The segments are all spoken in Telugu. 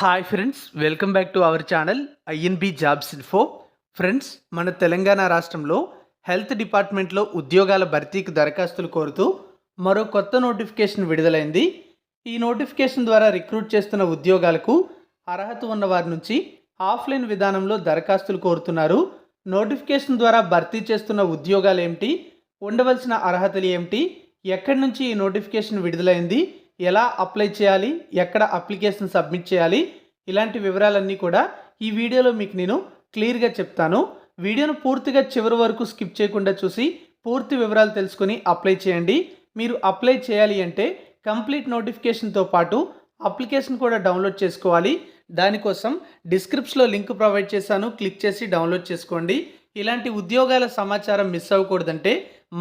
Hi friends welcome back to our channel INB jobs info friends మన తెలంగాణ రాష్ట్రంలో హెల్త్ డిపార్ట్మెంట్లో ఉద్యోగాల భర్తీకి దరఖాస్తులు కోరుతూ మరో కొత్త నోటిఫికేషన్ విడుదలైంది. ఈ నోటిఫికేషన్ ద్వారా రిక్రూట్ చేస్తున్న ఉద్యోగాలకు అర్హత ఉన్న వారి నుంచి ఆఫ్లైన్ విధానంలో దరఖాస్తులు కోరుతున్నారు. నోటిఫికేషన్ ద్వారా భర్తీ చేస్తున్న ఉద్యోగాలు ఏమిటి? ఉండవలసిన అర్హతలు ఏమిటి? ఎక్కడి నుంచి ఈ నోటిఫికేషన్ విడుదలైంది? ఎలా అప్లై చేయాలి ఎక్కడ అప్లికేషన్ సబ్మిట్ చేయాలి ఇలాంటి వివరాలన్నీ కూడా ఈ వీడియోలో మీకు నేను క్లియర్గా చెప్తాను. వీడియోను పూర్తిగా చివరి వరకు స్కిప్ చేయకుండా చూసి పూర్తి వివరాలు తెలుసుకొని అప్లై చేయండి. మీరు అప్లై చేయాలి అంటే కంప్లీట్ నోటిఫికేషన్తో పాటు అప్లికేషన్ కూడా డౌన్లోడ్ చేసుకోవాలి. దానికోసం డిస్క్రిప్షన్లో లింక్ ప్రొవైడ్ చేశాను. క్లిక్ చేసి డౌన్లోడ్ చేసుకోండి. ఇలాంటి ఉద్యోగాల సమాచారం మిస్ అవ్వకూడదంటే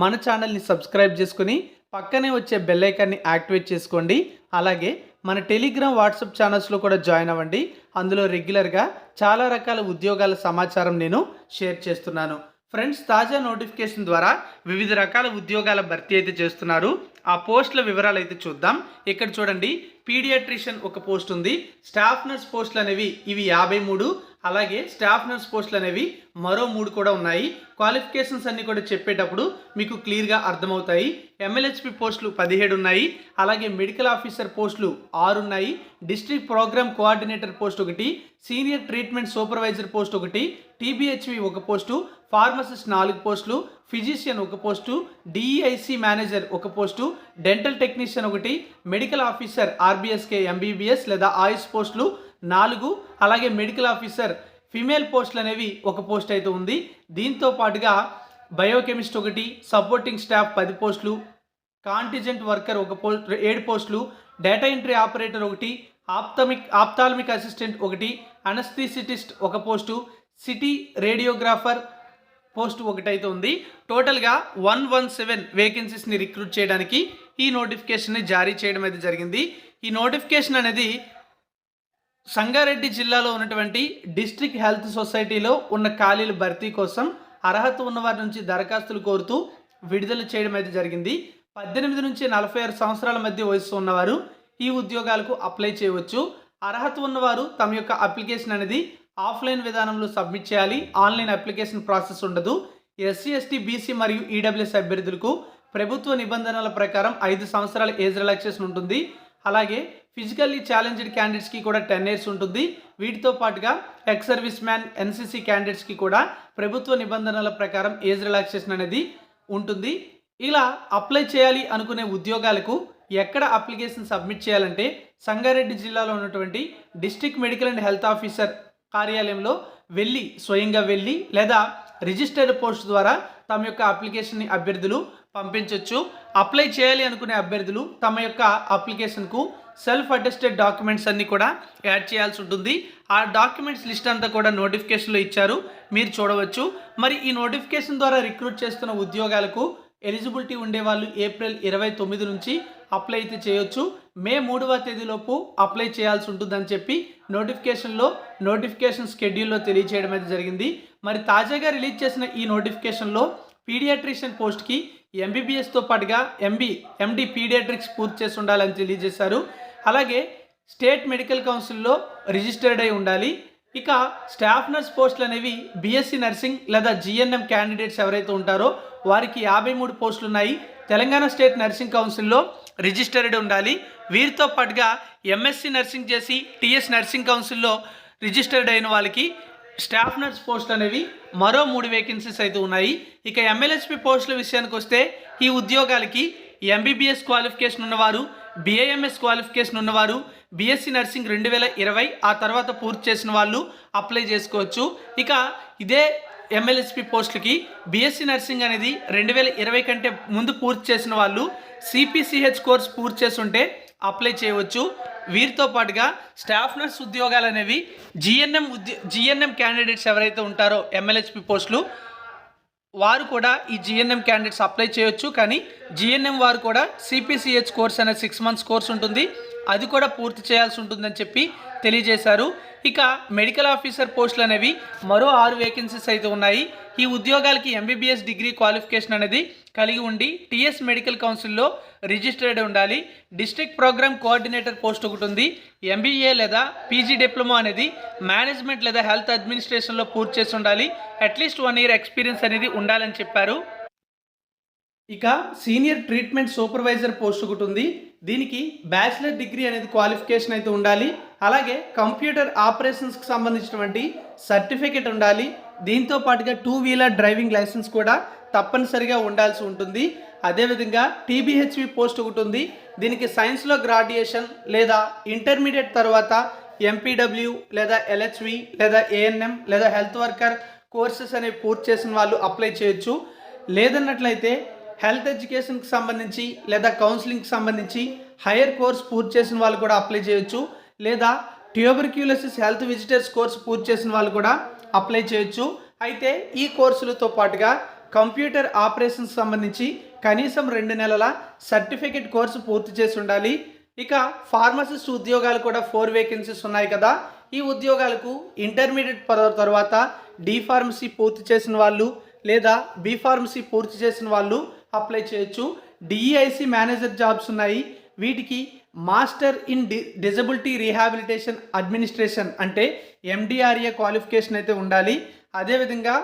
మన ఛానల్ని సబ్స్క్రైబ్ చేసుకుని పక్కనే వచ్చే బెల్ ఐకాన్ని యాక్టివేట్ చేసుకోండి. అలాగే మన టెలిగ్రామ్ వాట్సాప్ ఛానల్స్లో కూడా జాయిన్ అవ్వండి. అందులో రెగ్యులర్గా చాలా రకాల ఉద్యోగాల సమాచారం నేను షేర్ చేస్తున్నాను. ఫ్రెండ్స్ తాజా నోటిఫికేషన్ ద్వారా వివిధ రకాల ఉద్యోగాల భర్తీ అయితే చేస్తున్నారు. ఆ పోస్టుల వివరాలు అయితే చూద్దాం. ఇక్కడ చూడండి పీడియాట్రిషియన్ ఒక పోస్ట్ ఉంది. స్టాఫ్ నర్స్ పోస్టులు అనేవి ఇవి యాభై మూడు అలాగే స్టాఫ్ నర్స్ పోస్టులు అనేవి మరో మూడు కూడా ఉన్నాయి. క్వాలిఫికేషన్స్ అన్నీ కూడా చెప్పేటప్పుడు మీకు క్లియర్గా అర్థమవుతాయి. ఎమ్మెల్యేహెచ్పి పోస్టులు పదిహేడు ఉన్నాయి. అలాగే మెడికల్ ఆఫీసర్ పోస్టులు ఆరు ఉన్నాయి. డిస్ట్రిక్ట్ ప్రోగ్రామ్ కోఆర్డినేటర్ పోస్ట్ ఒకటి సీనియర్ ట్రీట్మెంట్ సూపర్వైజర్ పోస్ట్ ఒకటి టీబీహెచ్వి ఒక పోస్టు ఫార్మసిస్ట్ నాలుగు పోస్టులు ఫిజిషియన్ ఒక పోస్టు డిఈఐసి మేనేజర్ ఒక పోస్టు డెంటల్ టెక్నీషియన్ ఒకటి మెడికల్ ఆఫీసర్ ఆర్బీఎస్కే ఎంబీబీఎస్ లేదా ఆయుష్ పోస్టులు నాలుగు అలాగే మెడికల్ ఆఫీసర్ ఫిమేల్ పోస్టులు అనేవి ఒక పోస్ట్ అయితే ఉంది. దీంతో పాటుగా బయోకెమిస్ట్ ఒకటి సపోర్టింగ్ స్టాఫ్ పది పోస్టులు కాంటిజెంట్ వర్కర్ ఒక పోస్ట్ ఏడు పోస్టులు డేటా ఎంట్రీ ఆపరేటర్ ఒకటి ఆప్తమిక్ ఆప్తాల్మిక్ అసిస్టెంట్ ఒకటి అనస్థిసిటిస్ట్ ఒక పోస్టు సిటీ రేడియోగ్రాఫర్ పోస్ట్ ఒకటైతే ఉంది. టోటల్గా వన్ వన్ సెవెన్ వేకెన్సీస్ని రిక్రూట్ చేయడానికి ఈ నోటిఫికేషన్ని జారీ చేయడం అయితే జరిగింది. ఈ నోటిఫికేషన్ అనేది సంగారెడ్డి జిల్లాలో ఉన్నటువంటి డిస్ట్రిక్ట్ హెల్త్ సొసైటీలో ఉన్న ఖాళీల భర్తీ కోసం అర్హత ఉన్నవారి నుంచి దరఖాస్తులు కోరుతూ విడుదల చేయడం అయితే జరిగింది. పద్దెనిమిది నుంచి నలభై ఆరు సంవత్సరాల మధ్య వయసు ఉన్నవారు ఈ ఉద్యోగాలకు అప్లై చేయవచ్చు. అర్హత ఉన్నవారు తమ యొక్క అప్లికేషన్ అనేది ఆఫ్లైన్ విధానంలో సబ్మిట్ చేయాలి. ఆన్లైన్ అప్లికేషన్ ప్రాసెస్ ఉండదు. ఎస్సీ ఎస్టీ బీసీ మరియు ఈడబ్ల్యూఎస్ అభ్యర్థులకు ప్రభుత్వ నిబంధనల ప్రకారం ఐదు సంవత్సరాల ఏజ్ రిలాక్సేషన్ ఉంటుంది. అలాగే ఫిజికల్లీ ఛాలెంజ్డ్ క్యాండిడేట్స్కి కూడా టెన్ ఇయర్స్ ఉంటుంది. వీటితో పాటుగా ఎక్స్ సర్వీస్ మ్యాన్ ఎన్సీసీ క్యాండిడేట్స్కి కూడా ప్రభుత్వ నిబంధనల ప్రకారం ఏజ్ రిలాక్సేషన్ అనేది ఉంటుంది. ఇలా అప్లై చేయాలి అనుకునే ఉద్యోగాలకు ఎక్కడ అప్లికేషన్ సబ్మిట్ చేయాలంటే సంగారెడ్డి జిల్లాలో ఉన్నటువంటి district medical and health officer కార్యాలయంలో వెళ్ళి స్వయంగా వెళ్ళి లేదా రిజిస్టర్డ్ పోస్ట్ ద్వారా తమ యొక్క అప్లికేషన్ని అభ్యర్థులు పంపించవచ్చు అప్లై చేయాలి అనుకునే అభ్యర్థులు తమ యొక్క అప్లికేషన్కు సెల్ఫ్ అటెస్టెడ్ డాక్యుమెంట్స్ అన్ని కూడా యాడ్ చేయాల్సి ఉంటుంది. ఆ డాక్యుమెంట్స్ లిస్ట్ అంతా కూడా నోటిఫికేషన్లో ఇచ్చారు. మీరు చూడవచ్చు. మరి ఈ నోటిఫికేషన్ ద్వారా రిక్రూట్ చేస్తున్న ఉద్యోగాలకు ఎలిజిబిలిటీ ఉండేవాళ్ళు ఏప్రిల్ ఇరవై తొమ్మిది నుంచి అప్లై అయితే చేయొచ్చు. మే మూడవ తేదీలోపు అప్లై చేయాల్సి ఉంటుందని చెప్పి నోటిఫికేషన్లో నోటిఫికేషన్ స్కెడ్యూల్లో తెలియజేయడం అయితే జరిగింది. మరి తాజాగా రిలీజ్ చేసిన ఈ నోటిఫికేషన్లో పీడియాట్రిషియన్ పోస్ట్కి ఎంబీబీఎస్తో పాటుగా ఎంబీ ఎండి పీడియాట్రిక్స్ పూర్తి చేసి ఉండాలని తెలియజేశారు. అలాగే స్టేట్ మెడికల్ కౌన్సిల్లో రిజిస్టర్డ్ అయి ఉండాలి. ఇక స్టాఫ్ నర్స్ పోస్టులు అనేవి బీఎస్సీ నర్సింగ్ లేదా జిఎన్ఎం క్యాండిడేట్స్ ఎవరైతే ఉంటారో వారికి యాభై మూడు పోస్టులు ఉన్నాయి. తెలంగాణ స్టేట్ నర్సింగ్ కౌన్సిల్లో రిజిస్టర్డ్ ఉండాలి. వీరితో పాటుగా ఎంఎస్సి నర్సింగ్ చేసి టిఎస్ నర్సింగ్ కౌన్సిల్లో రిజిస్టర్డ్ అయిన వాళ్ళకి స్టాఫ్ నర్స్ పోస్టులు అనేవి మరో మూడు వేకెన్సీస్ అయితే ఉన్నాయి. ఇక ఎమ్మెల్యేస్పి పోస్టుల విషయానికి వస్తే ఈ ఉద్యోగాలకి ఎంబీబీఎస్ క్వాలిఫికేషన్ ఉన్నవారు బీఏఎంఎస్ క్వాలిఫికేషన్ ఉన్నవారు బీఎస్సీ నర్సింగ్ రెండు వేల ఇరవై ఆ తర్వాత పూర్తి చేసిన వాళ్ళు అప్లై చేసుకోవచ్చు. ఇక ఇదే ఎంఎల్ఎస్పి పోస్టులకి బీఎస్సీ నర్సింగ్ అనేది రెండు వేల ఇరవై కంటే ముందు పూర్తి చేసిన వాళ్ళు సిపిసిహెచ్ కోర్స్ పూర్తి చేసి ఉంటే అప్లై చేయవచ్చు. వీరితో పాటుగా స్టాఫ్ నర్స్ ఉద్యోగాలు అనేవి జిఎన్ఎం ఉద్యో జిఎన్ఎం క్యాండిడేట్స్ ఎవరైతే ఉంటారో ఎమ్మెల్యేస్పి పోస్టులు వారు కూడా ఈ జిఎన్ఎం క్యాండిడేట్స్ అప్లై చేయొచ్చు కానీ జిఎన్ఎం వారు కూడా సిపిసిహెచ్ కోర్స్ అనే సిక్స్ మంత్స్ కోర్స్ ఉంటుంది. అది కూడా పూర్తి చేయాల్సి ఉంటుందని చెప్పి తెలియజేశారు. ఇక మెడికల్ ఆఫీసర్ పోస్టులు అనేవి మరో ఆరు వేకెన్సీస్ అయితే ఉన్నాయి. ఈ ఉద్యోగాలకి ఎంబీబీఎస్ డిగ్రీ క్వాలిఫికేషన్ అనేది కలిగి ఉండి టీఎస్ మెడికల్ కౌన్సిల్లో రిజిస్టర్డ్ ఉండాలి. డిస్ట్రిక్ట్ ప్రోగ్రామ్ కోఆర్డినేటర్ పోస్ట్ ఒకటి ఉంది. ఎంబీఏ లేదా పీజీ డిప్లొమా అనేది మేనేజ్మెంట్ లేదా హెల్త్ అడ్మినిస్ట్రేషన్లో పూర్తి చేసి ఉండాలి. అట్లీస్ట్ వన్ ఇయర్ ఎక్స్పీరియన్స్ అనేది ఉండాలని చెప్పారు. ఇక సీనియర్ ట్రీట్మెంట్ సూపర్వైజర్ పోస్ట్ ఒకటి ఉంది. దీనికి బ్యాచిలర్ డిగ్రీ అనేది క్వాలిఫికేషన్ అయితే ఉండాలి. అలాగే కంప్యూటర్ ఆపరేషన్స్కి సంబంధించినటువంటి సర్టిఫికేట్ ఉండాలి. దీంతో పాటుగా టూ వీలర్ డ్రైవింగ్ లైసెన్స్ కూడా తప్పనిసరిగా ఉండాల్సి ఉంటుంది. అదేవిధంగా టీబీహెచ్వి పోస్ట్ ఒకటి ఉంది. దీనికి సైన్స్లో గ్రాడ్యుయేషన్ లేదా ఇంటర్మీడియట్ తర్వాత ఎంపీడబ్ల్యూ లేదా ఎల్హెచ్వి లేదా ఏఎన్ఎం లేదా హెల్త్ వర్కర్ కోర్సెస్ అనేవి పూర్తి చేసిన వాళ్ళు అప్లై చేయొచ్చు. లేదన్నట్లయితే హెల్త్ ఎడ్యుకేషన్కి సంబంధించి లేదా కౌన్సిలింగ్కి సంబంధించి హైయర్ కోర్స్ పూర్తి చేసిన వాళ్ళు కూడా అప్లై చేయొచ్చు. లేదా ట్యూబర్క్యులసిస్ హెల్త్ విజిటర్స్ కోర్స్ పూర్తి చేసిన వాళ్ళు కూడా అప్లై చేయొచ్చు. అయితే ఈ కోర్సులతో పాటుగా కంప్యూటర్ ఆపరేషన్స్ సంబంధించి కనీసం రెండు నెలల సర్టిఫికేట్ కోర్సు పూర్తి చేసి ఉండాలి. ఇక ఫార్మసిస్ట్ ఉద్యోగాలు కూడా ఫోర్ వేకెన్సీస్ ఉన్నాయి కదా. ఈ ఉద్యోగాలకు ఇంటర్మీడియట్ పదవ తర్వాత డి ఫార్మసీ పూర్తి చేసిన వాళ్ళు లేదా బి ఫార్మసీ పూర్తి చేసిన వాళ్ళు అప్లై చేయొచ్చు. డిఈఐసి మేనేజర్ జాబ్స్ ఉన్నాయి. వీటికి master in D disability rehabilitation administration అంటే ఎండిఆర్ఏ క్వాలిఫికేషన్ అయితే ఉండాలి. అదేవిధంగా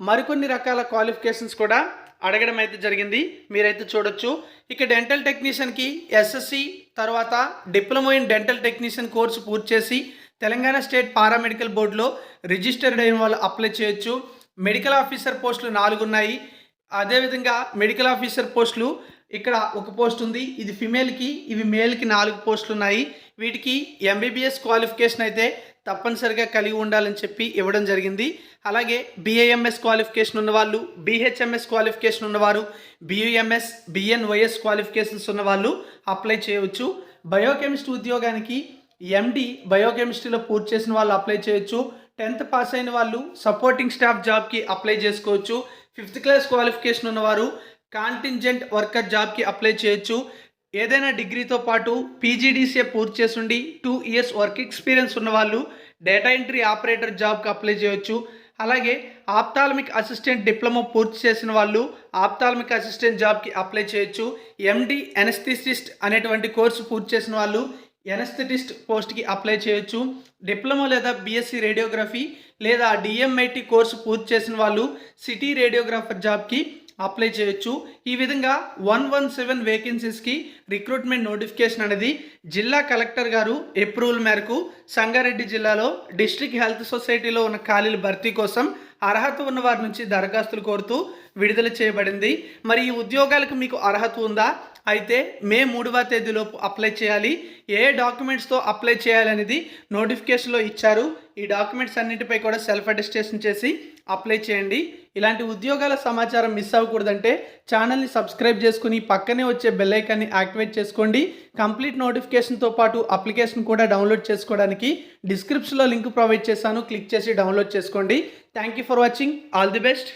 మరికొన్ని రకాల క్వాలిఫికేషన్స్ కూడా అడగడం అయితే జరిగింది. మీరైతే చూడొచ్చు. ఇక డెంటల్ టెక్నీషియన్కి ఎస్ఎస్సి తర్వాత diploma in dental technician course పూర్తి చేసి తెలంగాణ స్టేట్ పారామెడికల్ బోర్డులో రిజిస్టర్డ్ అయిన వాళ్ళు అప్లై చేయొచ్చు. మెడికల్ ఆఫీసర్ పోస్టులు నాలుగు ఉన్నాయి. అదేవిధంగా మెడికల్ ఆఫీసర్ పోస్టులు ఇక్కడ ఒక పోస్ట్ ఉంది. ఇది ఫిమేల్కి ఇవి మేల్కి నాలుగు పోస్టులు ఉన్నాయి. వీటికి ఎంబీబీఎస్ క్వాలిఫికేషన్ అయితే తప్పనిసరిగా కలిగి ఉండాలని చెప్పి ఇవ్వడం జరిగింది. అలాగే బిఏఎంఎస్ క్వాలిఫికేషన్ ఉన్నవాళ్ళు బీహెచ్ఎంఎస్ క్వాలిఫికేషన్ ఉన్నవారు బియుఎంఎస్ బిఎన్వైఎస్ క్వాలిఫికేషన్స్ ఉన్నవాళ్ళు అప్లై చేయవచ్చు. బయోకెమిస్ట్రీ ఉద్యోగానికి ఎండి బయోకెమిస్ట్రీలో పూర్తి చేసిన వాళ్ళు అప్లై చేయొచ్చు. టెన్త్ పాస్ అయిన వాళ్ళు సపోర్టింగ్ స్టాఫ్ జాబ్కి అప్లై చేసుకోవచ్చు. ఫిఫ్త్ క్లాస్ క్వాలిఫికేషన్ ఉన్నవారు కాంటింజెంట్ వర్కర్ జాబ్కి అప్లై చేయొచ్చు. ఏదైనా డిగ్రీతో పాటు పీజీడీసీఏ పూర్తి చేసుండి టూ ఇయర్స్ వర్క్ ఎక్స్పీరియన్స్ ఉన్నవాళ్ళు డేటా ఎంట్రీ ఆపరేటర్ జాబ్కి అప్లై చేయొచ్చు. అలాగే ఆప్తాల్మిక్ అసిస్టెంట్ డిప్లొమా పూర్తి చేసిన వాళ్ళు ఆప్తాల్మిక్ అసిస్టెంట్ జాబ్కి అప్లై చేయొచ్చు. ఎండి ఎనస్థిసిస్ట్ అనేటువంటి కోర్సు పూర్తి చేసిన వాళ్ళు ఎనస్థెటిస్ట్ పోస్ట్కి అప్లై చేయొచ్చు. డిప్లొమా లేదా బీఎస్సీ రేడియోగ్రఫీ లేదా డిఎంఐటి కోర్సు పూర్తి చేసిన వాళ్ళు సిటీ రేడియోగ్రాఫర్ జాబ్కి అప్లై చేయొచ్చు. ఈ విధంగా వన్ వన్ సెవెన్ వేకెన్సీస్కి రిక్రూట్మెంట్ నోటిఫికేషన్ అనేది జిల్లా కలెక్టర్ గారు అప్రూవల్ మేరకు సంగారెడ్డి జిల్లాలో డిస్ట్రిక్ట్ హెల్త్ సొసైటీలో ఉన్న ఖాళీల భర్తీ కోసం అర్హత ఉన్న వారి నుంచి దరఖాస్తులు కోరుతూ విడుదల చేయబడింది. మరి ఈ ఉద్యోగాలకు మీకు అర్హత ఉందా? అయితే మే మూడవ తేదీలోపు అప్లై చేయాలి. ఏ డాక్యుమెంట్స్తో అప్లై చేయాలనేది నోటిఫికేషన్లో ఇచ్చారు. ఈ డాక్యుమెంట్స్ అన్నింటిపై కూడా సెల్ఫ్ అటెస్టేషన్ చేసి అప్లై చేయండి. ఇలాంటి ఉద్యోగాల సమాచారం మిస్ అవ్వకూడదంటే ఛానల్ని సబ్స్క్రైబ్ చేసుకుని పక్కనే వచ్చే బెల్లైకాన్ని యాక్టివేట్ చేసుకోండి. కంప్లీట్ నోటిఫికేషన్తో పాటు అప్లికేషన్ కూడా డౌన్లోడ్ చేసుకోవడానికి డిస్క్రిప్షన్లో లింక్ ప్రొవైడ్ చేశాను. క్లిక్ చేసి డౌన్లోడ్ చేసుకోండి. Thank you for watching. All the best.